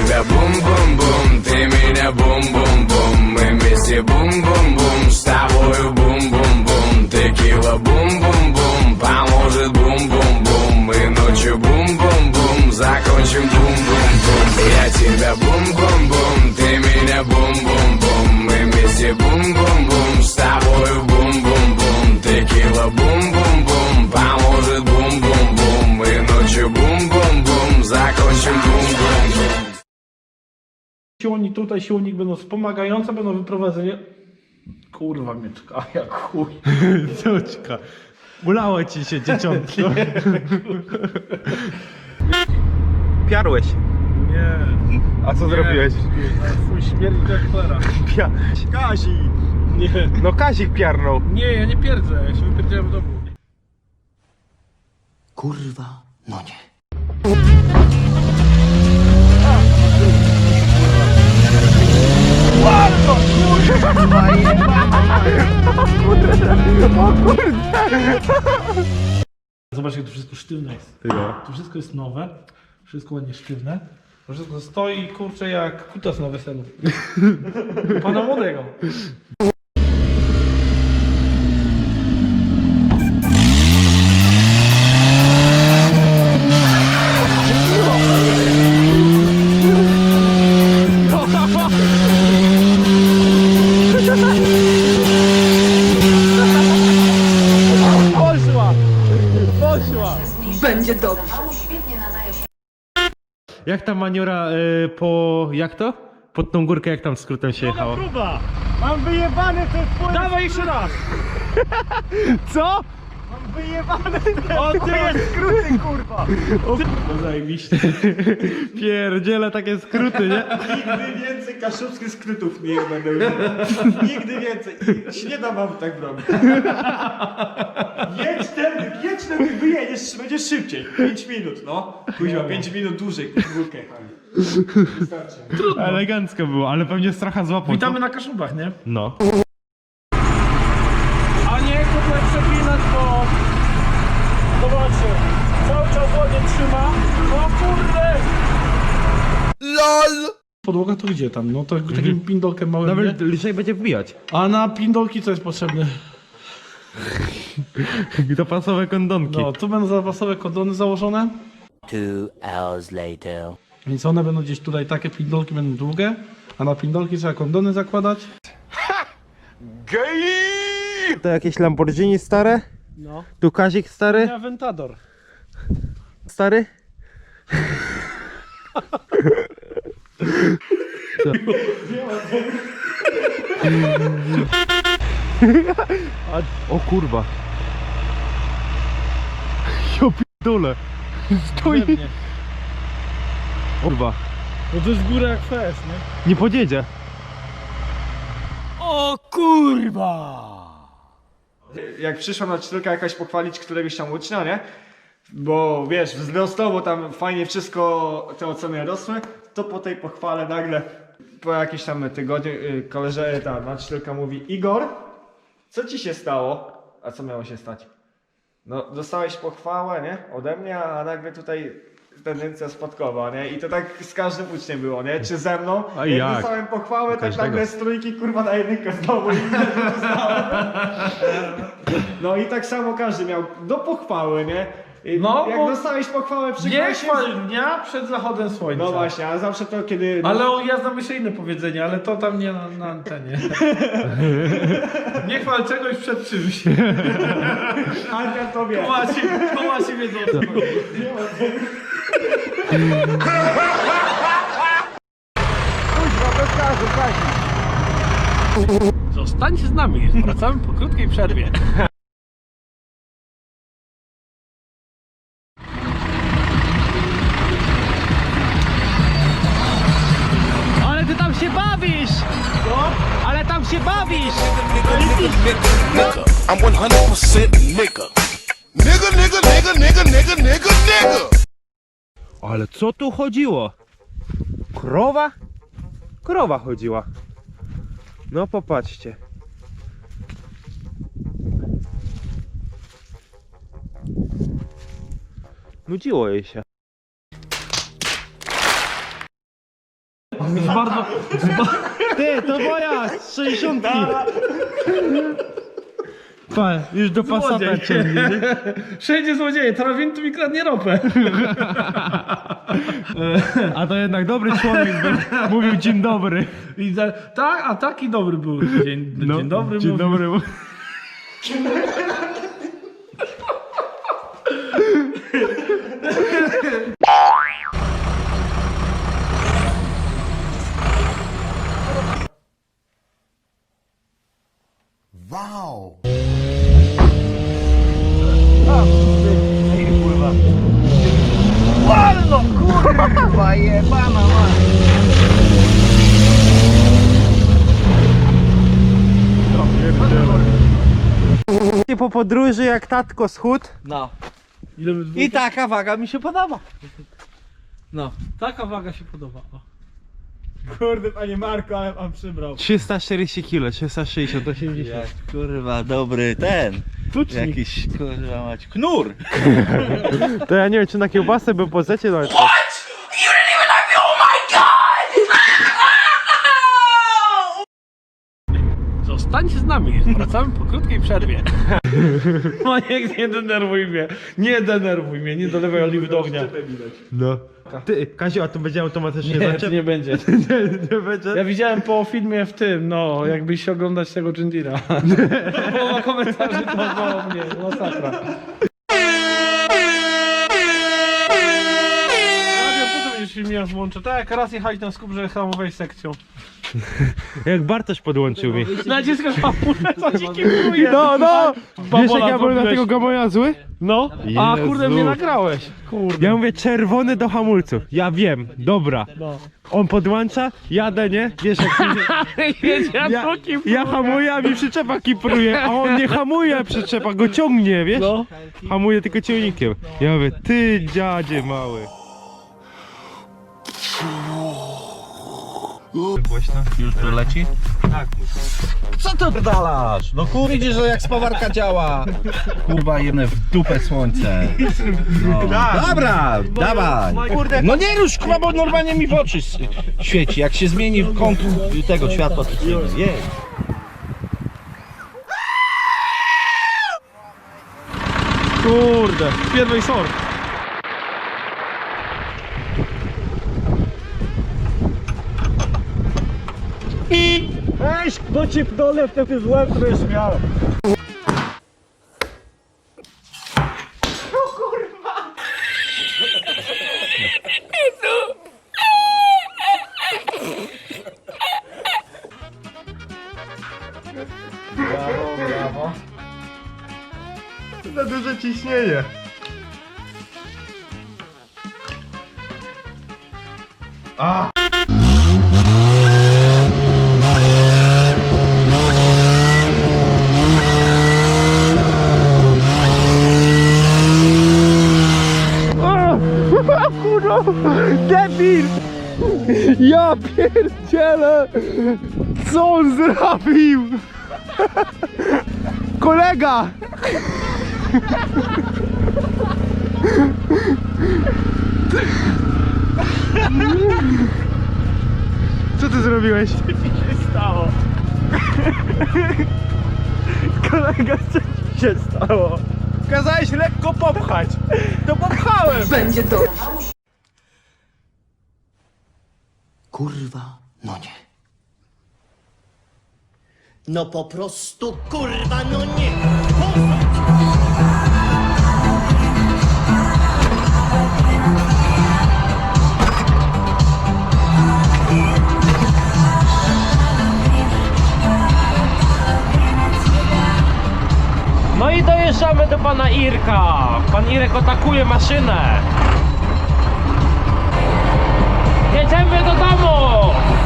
тебя бум-бум-бум, ты меня бум-бум-бум Мы вместе бум-бум-бум, с тобою бум-бум-бум Текила бум-бум-бум, поможет бум-бум-бум И ночью бум-бум-бум, закончим бум-бум-бум Я тебя бум-бум-бум, ты меня бум-бум-бум Мы вместе бум-бум-бум, с тобою бум-бум-бум Текила бум-бум-бум, поможет бум-бум-бум И ночью бум-бум-бум, закончим бум-бум-бум Siłownik tutaj, siłownik będą wspomagające, będą wyprowadzenie. Kurwa mieczka, jak chuj. Cioćka. Ulało ci się dzieciątko. Piarłeś. Nie. A co zrobiłeś? Twój śmierć jak cholera. Pia... Kazik. Nie. No Kazik piarnął. Nie, ja nie pierdzę, ja się wypierdziałem w domu. Kurwa, no nie. To wszystko sztywne jest. To wszystko jest nowe, wszystko ładnie sztywne. To wszystko stoi kurczę jak kutas na weselu. Pana młodego. Dobrze. Jak ta maniora y, po... jak to? Pod tą górkę jak tam skrótem się jechało? Próba! Mam wyjebany ten twój... Dawaj jeszcze raz! Co? O ty jest skróty kurwa! No zajebiście. Pierdziele takie skróty, nie? Nigdy więcej kaszubskich skrótów nie będę używał. Nigdy więcej. I Nie dam wam tak robić. Jedź ten, jedź ten, wyjedziesz, będziesz szybciej. 5 minut, no. Kuźwa, 5 minut dłużej, górkę. Wystarczy. Elegancko było, ale pewnie stracha złapał. Witamy na Kaszubach, nie? No. A nie tutaj przeklinać, bo... Zobaczcie, cały czas ładnie trzyma. O kurde! LOL! Podłoga to gdzie tam? No to takim pindolkiem małym, Nawet nie? lżej będzie wbijać. A na pindolki co jest potrzebne? Dopasowe kondonki. No, tu będą zapasowe kondony założone. Two hours later. Więc one będą gdzieś tutaj, takie pindolki będą długie, a na pindolki trzeba kondony zakładać. To jakieś Lamborghini stare? No. Tu Kazik stary? Aventador. Stary? Co? A, o kurwa. Jo p***dole. Stoi. Pewnie. Kurwa. No to jest góra jak fest, nie? Nie podjedzie. Jak przyszła na cztelka jakaś pochwalić któregoś tam ucznia, nie? Bo wiesz, wzrostowo tam fajnie wszystko, te oceny rosły, to po tej pochwale nagle po jakieś tam tygodniu y, koleżeje ta nauczycielka mówi Igor, co ci się stało? A co miało się stać? No, dostałeś pochwałę, nie? Ode mnie, a nagle tutaj tendencja spadkowa, nie? I to tak z każdym uczniem było, nie? Czy ze mną? A jak, jak? dostałem pochwałę, tak nagle z trójki, kurwa, na jedynkę znowu. i. No i tak samo każdy miał do pochwały, nie? No, jak bo- dostałeś pochwałę przy Nie klasie- chwal dnia przed zachodem słońca. No właśnie, a zawsze to kiedy... No, Ale o, ja znam jeszcze inne powiedzenie, ale to tam nie na, na antenie. nie chwal czegoś przed czymś. Ania to wie. Kołasi, kołasi wiedzą o co chodzi. Zostańcie z nami, wracamy po krótkiej przerwie. Ale tam się bawisz! nigga. I'm 100% nigga. Nigga, nigga, nigga, nigga, nigga, nigga, nigga. Ale co tu chodziło? Krowa? Krowa chodziła. No popatrzcie. Nudziło jej się. Z bardzo... Ty, to moja, z 60. Pa, już do Passata Złodziej. ciągnie, nie? Wszędzie złodzieje, teraz wiem, tu mi kradnie ropę. A to jednak dobry człowiek był. Mówił dzień dobry. I za... Tak, a taki dobry był. Dzień, dzień dobry Dzień mówił. dobry. Po podróży jak tatko schód. No. Ile my I taka waga mi się podoba. No, taka waga się podoba. O. Kurde, panie Marko, ale pan przybrał. 340 kg, 360, 80. Jak kurwa dobry ten. Jakiś kurwa mać knur. To ja nie wiem czy na kiełbasę by po zecie nawet. Zostańcie z nami, wracamy po krótkiej przerwie. Maniek, nie denerwuj mnie. Nie denerwuj mnie, nie dolewaj oliwy do ognia. No. Ty, Kaziu, a tu będzie automatycznie Nie, zaczep? nie będzie. nie, nie będzie. Ja widziałem po filmie w tym, no, jakbyś się oglądać tego Jindira. Połowa komentarzy to było mnie, masakra. Radio, po co będziesz filmie włączę? Tak jak raz jechać na skup, że hamowej sekcją. Jak Bartosz podłączył mi. Naciskasz hamulec, co ci. No, no! Wiesz jak ja byłem na tego gamonia zły? No, a kurde mnie nagrałeś. Kurde. Ja mówię czerwony do hamulców. Ja wiem, dobra. No. On podłącza, jadę, nie? Wiesz jak ja, ja hamuję, a mi przyczepa kipruje, a on nie hamuje, przyczepa go ciągnie, wiesz? No. Hamuje tylko ciągnikiem. Ja mówię, ty dziadzie mały. Już tu leci? Tak. Co to dalasz? No kur... widzisz, że jak spawarka działa. Kurwa jedne w dupę słońce. No. Dobra, dawaj. No nie rusz, kurwa, bo normalnie mi w oczy s- świeci. Jak się zmieni kąt tego światła, to się. Kurde, pierwszy sort. Weź, bo ci dole wtedy złem, to już miał. Za duże ciśnienie. Debil! Ja pierdzielę! Co on zrobił? Kolega! Co ty zrobiłeś? stało? Kolega, co ci się stało? Kazałeś lekko popchać. To popchałem. Będzie dobrze. Kurwa, no nie. No po prostu kurwa, no nie. No i dojeżdżamy do pana Irka. Pan Irek atakuje maszynę. Jedziemy do domu.